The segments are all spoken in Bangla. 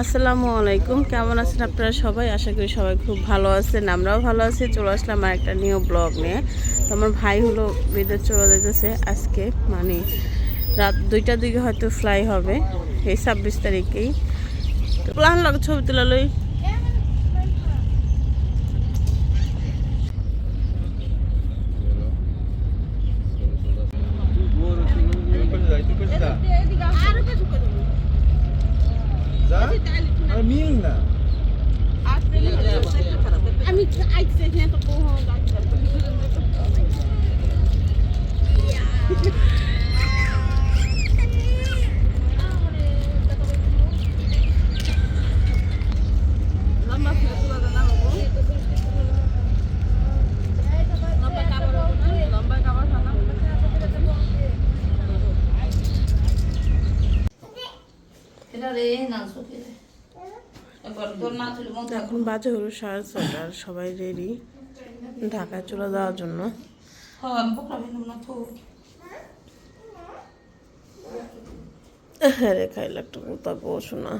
আসসালামু আলাইকুম। কেমন আছেন আপনারা সবাই? আশা করি সবাই খুব ভালো আছেন, আমরাও ভালো আছি। চলে আসলাম আর একটা নিউ ব্লগ নিয়ে। তো আমার ভাই হলো বিদ্যুৎ চলে যেতেছে আজকে মানে রাত দুইটার দিকে হয়তো ফ্লাই হবে, এই ছাব্বিশ তারিখেই। তো প্লান লাগে ছবি তোলা লই আমি আইতে না তো কোহ লম্বা ফুলে তুলা দাও না বাবু লম্বা কাপড় লম্বা কাপড় খানা এটা রে না চোখে রে এবার তোর না তুলে মন এখন বাজে হলো সাড়ে ছটা আর সবাই রেডি ঢাকায় চলে যাওয়ার জন্য। হ্যাঁ হ্যাঁ রে খাইলে একটা কোথা বসো না।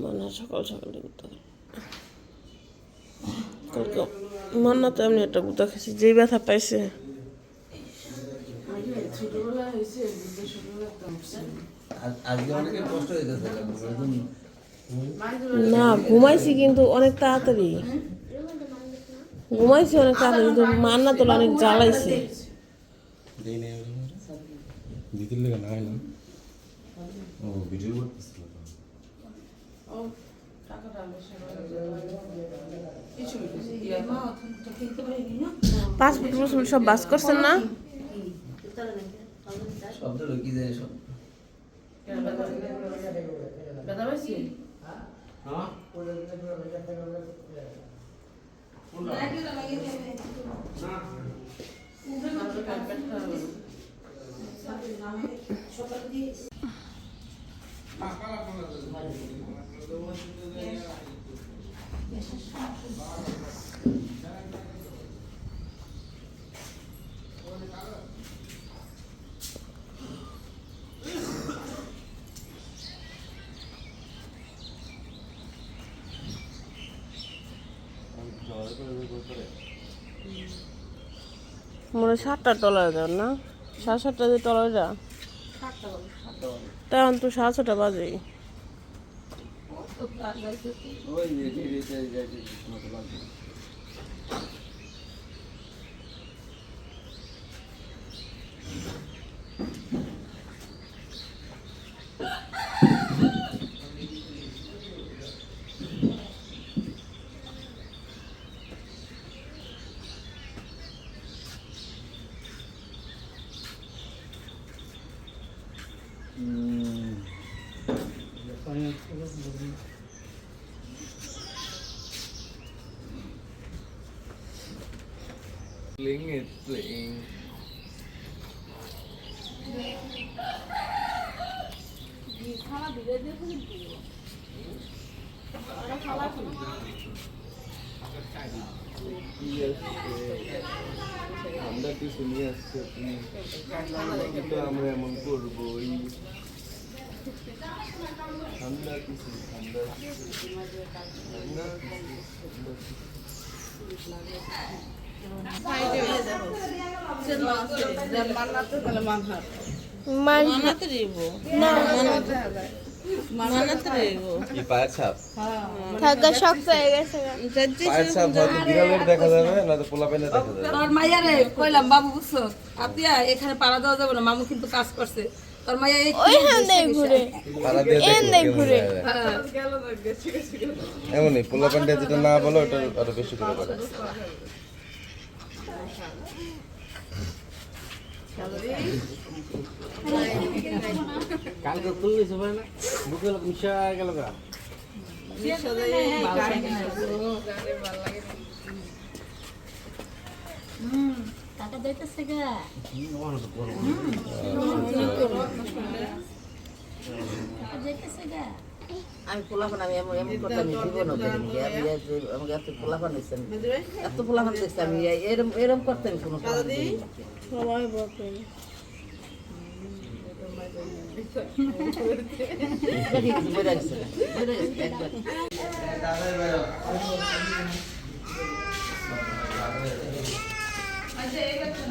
মনে হয় সকাল সকালে গুতা কালকে মন না তো এমনি একটা গুতা খেয়েছি যেই ব্যথা পাইছে। আজ- আজকে না ঘুমাইছি কিন্তু অনেক তাড়াতাড়ি। ঘুমাইছি অনেক তাড়াতাড়ি কিন্তু মান্না তোলা অনেক জ্বালাইছে। পাসপোর্ট পাসপোর্ট সব বাস করছেন না? শব্দ মনে হয় সাতটা টলার যাও না। সাড়ে সাতটা যে টলার যা তেমন তো সাড়ে ছটা বাজে ওই যে ভিডিওতে যাইতে মতো লাগবে Pling it, pling. আমরা কিছু নিয়ে আসছি কিন্তু আমরা সাতটা করবোই ঠান্ডা না? ঠান্ডা সাতটা যে কিছু, ঠান্ডা তো সাড়ে ছটা বাজে পায়ের ছাপ থাকা শক্ত হয়ে গেছে পায়ের ছাপ হয়তো বিড়ালের দেখা যাবে নয়তো পোলা পেনে দেখা যাবে তোর মাইয়া রে কইলাম বাবু বুঝছ? আপনি এখানে পাড়া দেওয়া যাবে না মামু কিন্তু কাজ করছে। তোর মাইয়া এই ঘুরে। ঘুরে। এমনই পোলা প্যান্টে যেটা না বলো ওটা আরও বেশি করে করে কালকে খুললি সবাই না বুকে মিশা গেল গা। টাকা দিতেছে গা। আমি পোলাপান আমি এমন এমন করতে আমি জীবনও দেখিনি আমাকে এত পোলাপান হয়েছে এত পোলাপান দেখছি আমি এরম এরম করতে আমি কোনো সবাই দেখি কিছু বেড়ে গেছে না। বেড়ে গেছে একবার সময় এসে গেছে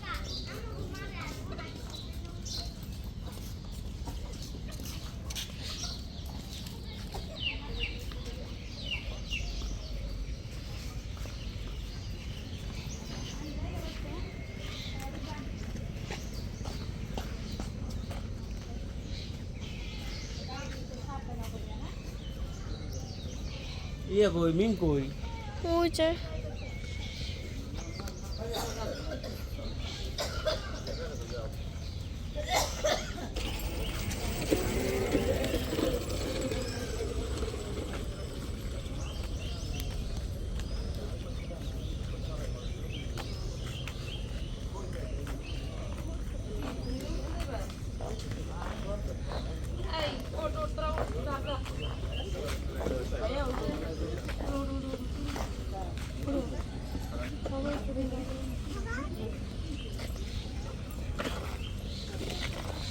ইয়ে কই মিন কই? ওই যে ভর্তি ওর। মা- বাবু মাউরেন মাউরেন ওই যে সামনে হাত করে দাও না ব্যাগ কই গাড়ি নিয়ে ওই তো হ্যাঁ এটা ওই সাইডে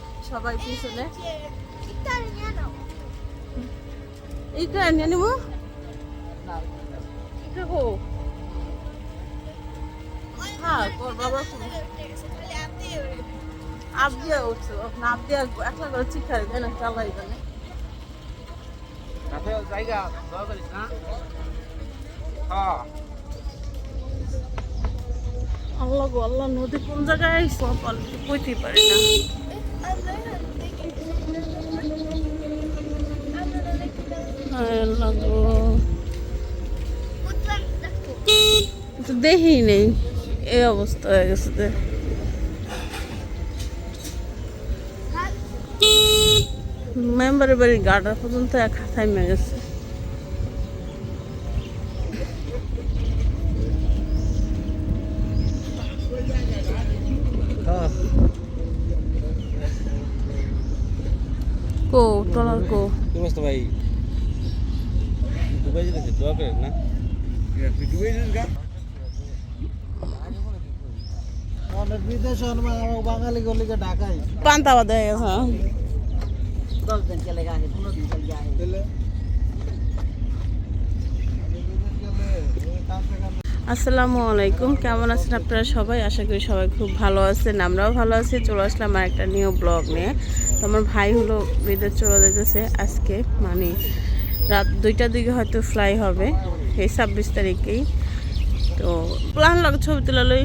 সবাই পিছনে। এইটা নিয়ে নিব হো হ্যাঁ তোর বাবা আপ দিয়ে উঠছো না আপ দিয়ে একলা করে চিখাই দেয় না চালাই দেয় জায়গা দয়া করিস না হ্যাঁ। আল্লাহ আল্লাহ নদী কোন জায়গায় আইসো? পাল্টি কইতে পারি না। হায় দেখি নেই এই অবস্থা হয়ে গেছে। মেম্বারের বাড়ির গাড়া পর্যন্ত এক থাইমে গেছে হ্যাঁ কো টলার কো কি অবস্থা ভাই। দুবাই যেতেছে দোয়া করে না? যাস গা। পান্তা বাদ হয়ে গেছে হ্যাঁ। দশ দিন চলে গেছে পনেরো দিন চলে যায় আসসালামু আলাইকুম। কেমন আছেন আপনারা সবাই? আশা করি সবাই খুব ভালো আছেন, আমরাও ভালো আছি। চলে আসলাম আর একটা নিউ ব্লগ নিয়ে। তো আমার ভাই হলো বিদেশ চলে যেতেছে আজকে মানে রাত দুইটা দিকে হয়তো ফ্লাই হবে, এই ছাব্বিশ তারিখেই। তো প্লান লাগে ছবি তোলা লই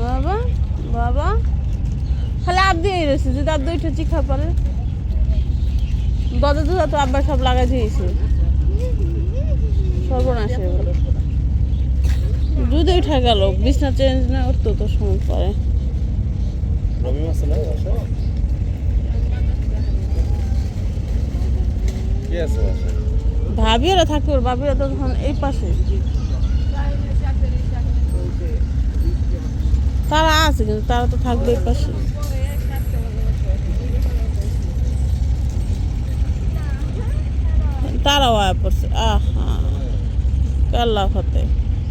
বাবা বাবা। খালি আপ দিয়ে রয়েছে যদি আপ দুইটা চিখা পারে দরজা দুজা তো আব্বা সব লাগাই দিয়েছে। সর্বনাশ দুধে উঠা গেল বিছনা চেঞ্জ না উঠতো তো সময় পরে। রবি মাস না কি আছে বাসায়? ভাবিওরা থাকে ওর ভাবিরা তো তখন এই পাশে। তারা আছে, কিন্তু তারা তো থাকবে পাশে। তারাও আয়া পড়ছে, আহা আল্লাহ হতে।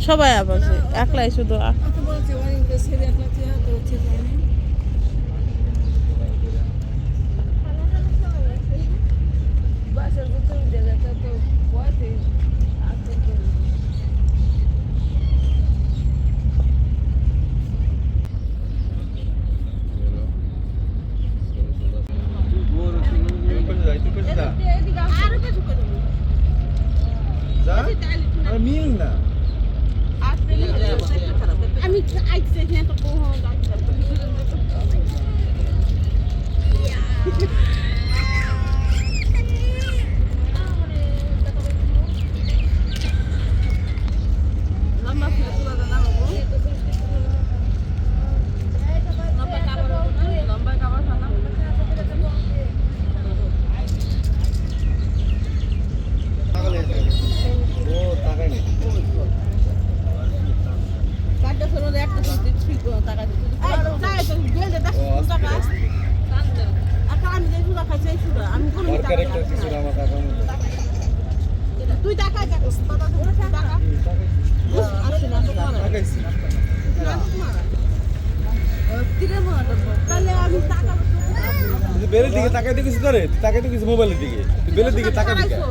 সবাই আছে একলাই শুধু বাসার তো মিল না। আমি আইসে তো কোন বেলের দিকে তাকাই দেখিস তোরে তাকাই দেখিস মোবাইলের দিকে। বেলের দিকে তাকাই দিকে না।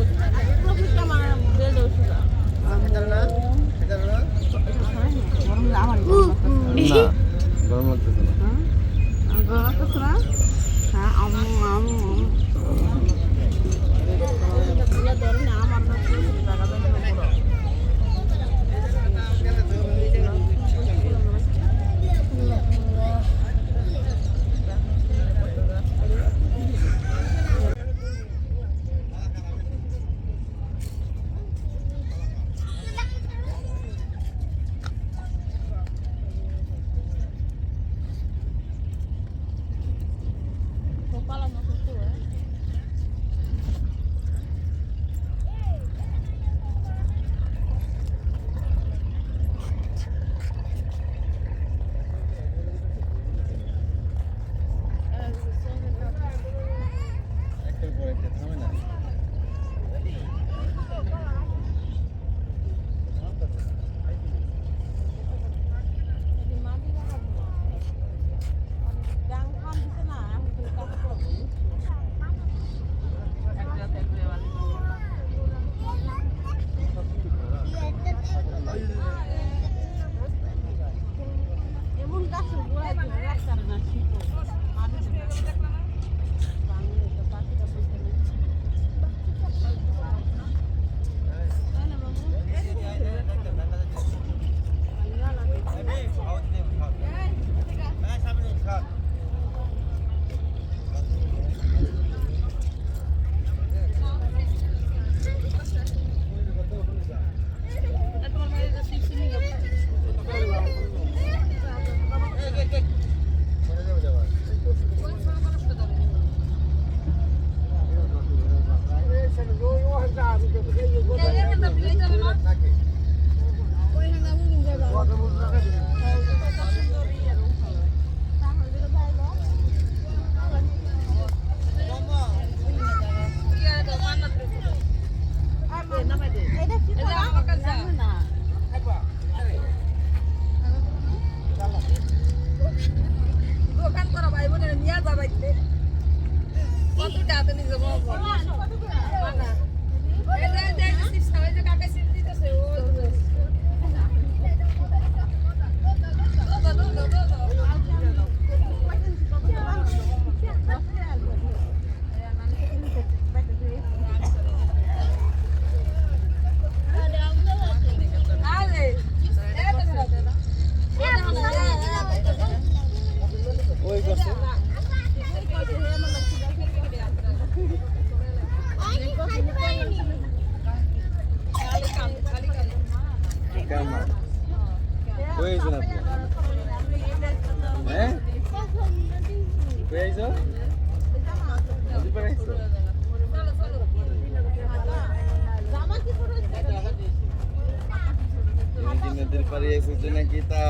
নদীর পাড়ে এসেছে নাকি তা?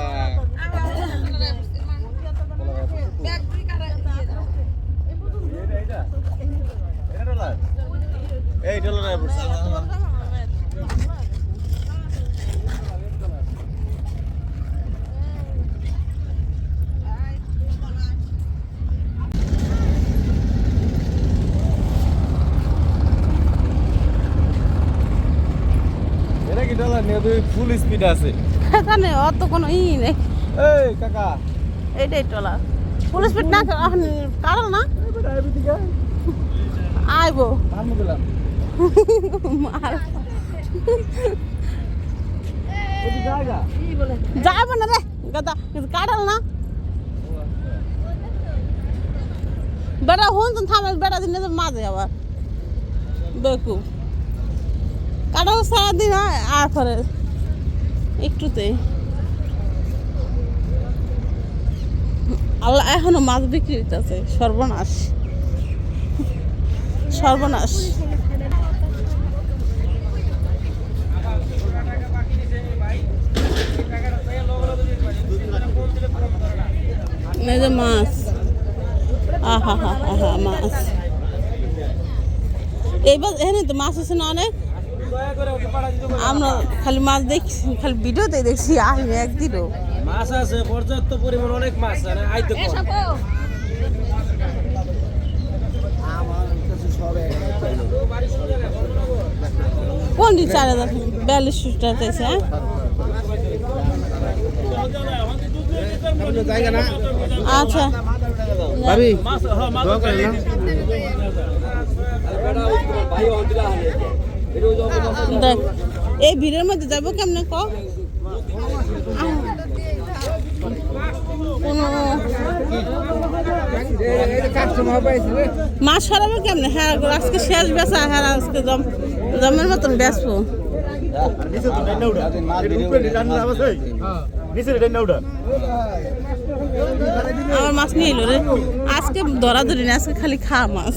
এই ডলার এখানে তো ফুল স্পিড আছে। এখানে অত কোনো ই নেই। এই কাকা। এইটাই টলা। পুলিশ পিট না কারণ না? আইবি। যাব না রে গাদা কিন্তু কাটাল না। বেটা হন থামে বেটা দিনে মাঝে আবার। বেকু কাটাল সারাদিন হয় আর পরে একটুতে। আল্লাহ এখনও মাছ বিক্রি হইতেছে সর্বনাশ। সর্বনাশ। মাছ। আহা হা হা, মাছ। এইবার এখানে তো মাছ আছে না অনেক? আমরা খালি মাছ দেখছি খালি ভিডিওতে দেখছি আমি একদিনও মাছ আছে পর্যাপ্ত পরিমাণ অনেক মাছ আছে আইতে কম কোন দিন চার হাজার বিয়াল্লিশ টাকা হ্যাঁ? আচ্ছা। ভাবি দেখ, এই ভিড়ের মধ্যে যাব কেমনে ক? মাছ সরাবো কেমনে? হ্যাঁ আজকে শেষ বেচা হ্যাঁ আজকে জম জমের মতন বেচবো। আমার মাছ নিয়ে এলো রে। আজকে ধরা ধরি না, আজকে খালি খা মাছ।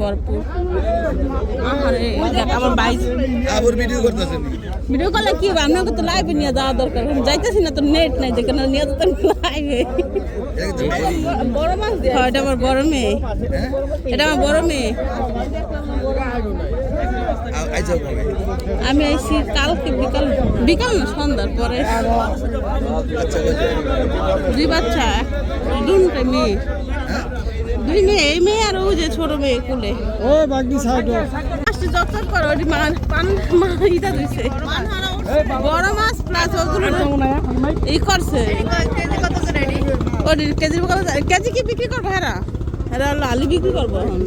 ভরপুর। আমার বাইক আবার ভিডিও করতেছেন ভিডিও কলে কি হবে? আপনাকে তো লাইভে নিয়ে যাওয়া দরকার। যাইতেছি না তো নেট নাই দেখে না নিয়ে যেতাম লাইভে বড় মাছ হ্যাঁ এটা আমার বড় মেয়ে। এটা আমার বড় মেয়ে। আমি আইসি কালকে বিকাল বিকাল না সন্ধ্যার পরে। আচ্ছা দুই বাচ্চা দুটো মেয়ে। দুই মেয়ে এই মেয়ে আর ওই যে ছোট মেয়ে কুলে। ও বাগদি সাইড আসতে যত করো ওটি মান পান ইটা দিছে বড় মাছ প্লাস ওগুলো এই করছে। ওটি কেজি কত কেজি কি বিক্রি করব হেরা? হেরা হলো আলু বিক্রি করব এখন।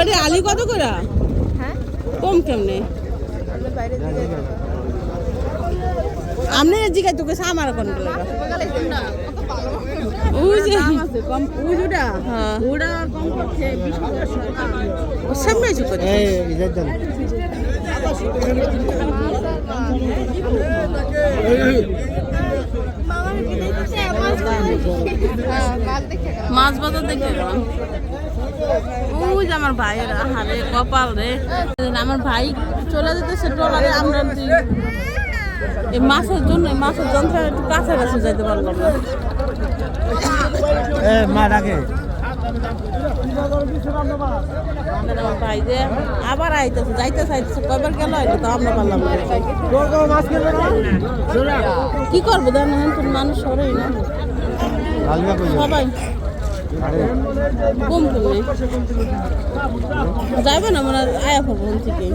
ওটি আলু কত করে? কম কেমনে? আপনি জিগাই তোকে আমার কোন সামনে এসে মাছ বাজার দেখে গেলাম। ওই যে আমার ভাইয়েরা হারে কপাল রে। আমার ভাই চলে যেতেছে ট্রলারে আমরা এই মাছের জন্য মাছের যন্ত্র একটু কাছাকাছি যাইতে পারলাম না। মা ডাকে। আমাদের আমার ভাই যে আবার আইতেছে যাইতেছে আইতেছে কবার গেল হয়তো তো আমরা পারলাম কি করব দেন এখন মানুষ সরই না। সবাই কম কমে যাইবে না মানে আয়া ফোন থেকে।